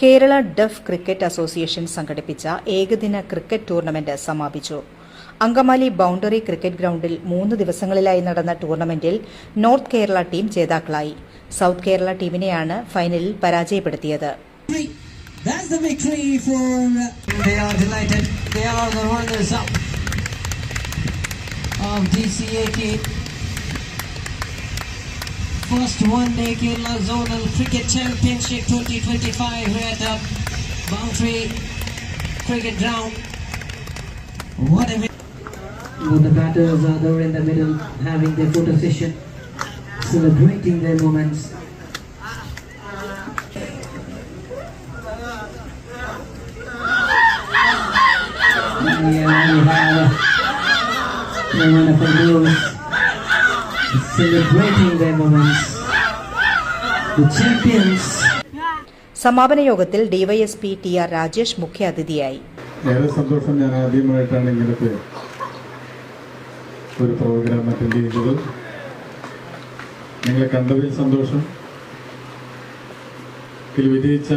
Kerala deaf cricket association സംഘടിപ്പിച്ച ഏകദിന cricket tournament സമാപിച്ചു. അങ്കമാലി ബൌണ്ടറി ക്രിക്കറ്റ് ഗ്രൌണ്ടിൽ മൂന്ന് ദിവസങ്ങളിലായി നടന്ന ടൂർണമെന്റിൽ നോർത്ത് കേരള ടീം ജേതാക്കളായി. സൌത്ത് കേരള ടീമിനെയാണ് ഫൈനലിൽ പരാജയപ്പെടുത്തിയത്. That's the First one day Kerala Zonal Cricket Championship 2025 here at the Boundary Cricket Ground. What a Both the batters are there in the middle, having their photo session, celebrating their moments. Yeah, you have the girls celebrating their moments. The champions. സമാപന യോഗത്തിൽ DYSP T R Rajesh മുഖ്യാതിഥിയായി ഏറെ സന്തോഷം ഞാൻ ആദ്യമായിട്ടാണ് ഇങ്ങനത്തെ ഒരു programme attend ചെയ്യുന്നത് നിങ്ങളെ കണ്ടതിൽ സന്തോഷം ഇതിൽ വിജയിച്ച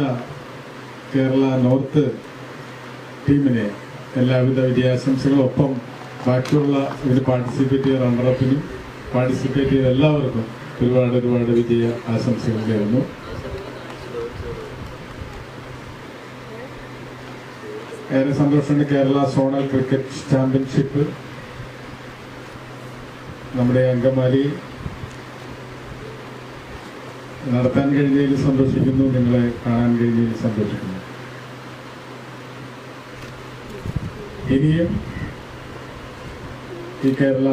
കേരള നോർത്ത് ടീമിനെ എല്ലാവിധ വിജയാശംസകളും ഒപ്പം ബാക്കിയുള്ള ഇതിൽ പാർട്ടിസിപ്പേറ്റ് ചെയ്ത റണ്ണറപ്പിനും പാർട്ടിസിപ്പേറ്റ് ചെയ്ത എല്ലാവർക്കും ഒരുപാട് ഒരുപാട് വിജയ ആശംസകൾ നേരുന്നു. ഏറെ സന്തോഷമുണ്ട് കേരള സോണൽ ക്രിക്കറ്റ് ചാമ്പ്യൻഷിപ്പ്. നമ്മുടെ അങ്കമാലി നടത്താൻ കഴിഞ്ഞതിൽ സന്തോഷിക്കുന്നു നിങ്ങളെ കാണാൻ കഴിഞ്ഞതിൽ സന്തോഷിക്കുന്നു. ഇനിയും ഈ കേരള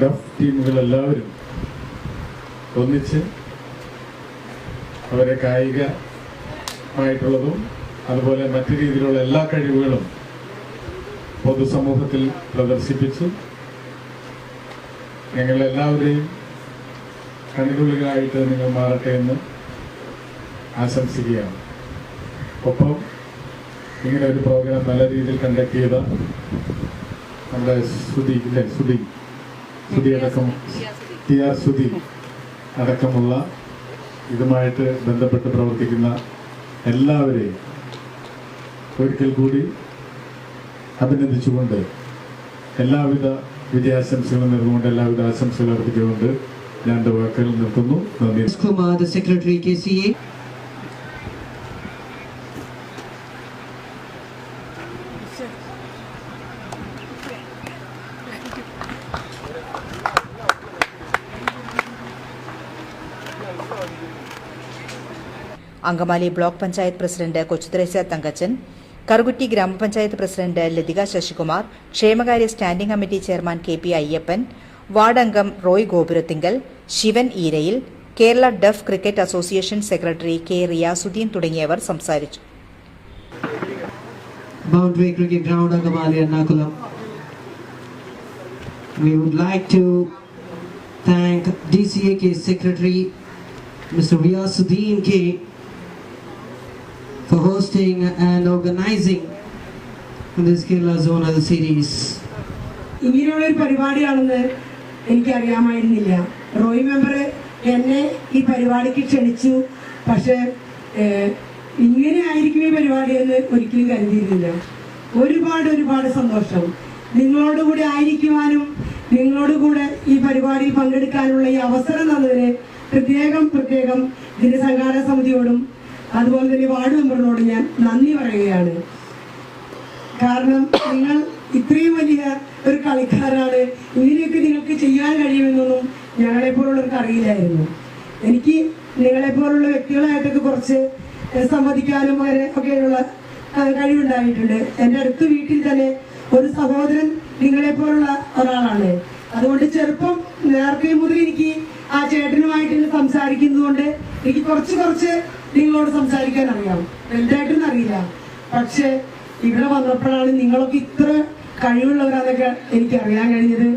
ഡഫ് ടീമുകൾ എല്ലാവരും ഒന്നിച്ച് അവരെ കായികമായിട്ടുള്ളതും അതുപോലെ മറ്റു രീതിയിലുള്ള എല്ലാ കഴിവുകളും പൊതുസമൂഹത്തിൽ പ്രദർശിപ്പിച്ച് ഞങ്ങളെല്ലാവരെയും കണികുളികളായിട്ട് നിങ്ങൾ മാറട്ടെ എന്ന് ആശംസിക്കുകയാണ്. ഒപ്പം ഇങ്ങനെ ഒരു പ്രോഗ്രാം നല്ല രീതിയിൽ കണ്ടക്ട് ചെയ്ത നമ്മുടെ സുധി ഇല്ലേ സുധി? സുധി അടക്കം ടി ആർ സുധി അടക്കമുള്ള ഇതുമായിട്ട് ബന്ധപ്പെട്ട് പ്രവർത്തിക്കുന്ന എല്ലാവരെയും ഒരിക്കൽ കൂടി അഭിനന്ദിച്ചുകൊണ്ട് എല്ലാവിധ വിജയാശംസകളും നേർന്നുകൊണ്ട് എല്ലാവിധ ആശംസകളും അർപ്പിച്ചുകൊണ്ട് ഞാൻ വാക്കുകൾ നിർത്തുന്നു. നന്ദി. Secretary K C KCA. Angamaly block panchayat president Kochuthresia Thankachan Karukutty grama panchayat president Lathika Sasikumar ക്ഷേമകാര്യ standing committee chairman K P Ayyappan ward അംഗം Roy Gopurathingal Sivan Eerayil Kerala deaf cricket association secretary K Riyasudheen തുടങ്ങിയവർ സംസാരിച്ചു. We would like to thank DCAK Secretary Mr. Riyasuddin K for hosting and organizing this Kerala Zonal Series. ഇങ്ങനെയുള്ള ഒരു പരിപാടിയാണെന്ന് എനിക്കറിയാമായിരുന്നില്ല. Roy member എന്നെ ഈ പരിപാടിക്ക് ക്ഷണിച്ചു. പക്ഷേ ഇങ്ങനെ ആയിരിക്കും ഈ പരിപാടി എന്ന് ഒരിക്കലും കരുതിയിരുന്നില്ല. ഒരുപാട് ഒരുപാട് സന്തോഷം. നിങ്ങളോടുകൂടി ആയിരിക്കുവാനും നിങ്ങളോടുകൂടെ ഈ പരിപാടിയിൽ പങ്കെടുക്കാനുള്ള ഈ അവസരം തന്നതിന് പ്രത്യേകം പ്രത്യേകം ഇതിന്റെ സംഘാടക സമിതിയോടും അതുപോലെ തന്നെ വാർഡ് മെമ്പറിനോട് ഞാൻ നന്ദി പറയുകയാണ്. കാരണം നിങ്ങൾ ഇത്രയും വലിയ ഒരു കളിക്കാരാണ്. ഇങ്ങനെയൊക്കെ നിങ്ങൾക്ക് ചെയ്യാൻ കഴിയുമെന്നൊന്നും ഞങ്ങളെപ്പോലുള്ളവർക്ക് അറിയില്ലായിരുന്നു. എനിക്ക് നിങ്ങളെപ്പോലുള്ള വ്യക്തികളായിട്ടൊക്കെ കുറച്ച് സംവദിക്കാനും അങ്ങനെ ഒക്കെയുള്ള കഴിവുണ്ടായിട്ടുണ്ട്. എന്റെ അടുത്ത വീട്ടിൽ തന്നെ ഒരു സഹോദരൻ നിങ്ങളെപ്പോലുള്ള ഒരാളാണ്. അതുകൊണ്ട് ചെറുപ്പം നേരത്തെ മുതൽ എനിക്ക് ആ ചേട്ടനുമായിട്ട് സംസാരിക്കുന്നതുകൊണ്ട് എനിക്ക് കുറച്ച് കുറച്ച് നിങ്ങളോട് സംസാരിക്കാൻ അറിയാം വലുതായിട്ടൊന്നും അറിയില്ല. പക്ഷെ ഇവിടെ വന്നപ്പോഴാണ് നിങ്ങളൊക്കെ ഇത്ര കഴിവുള്ളവരാന്നൊക്കെ എനിക്ക് അറിയാൻ കഴിഞ്ഞത്.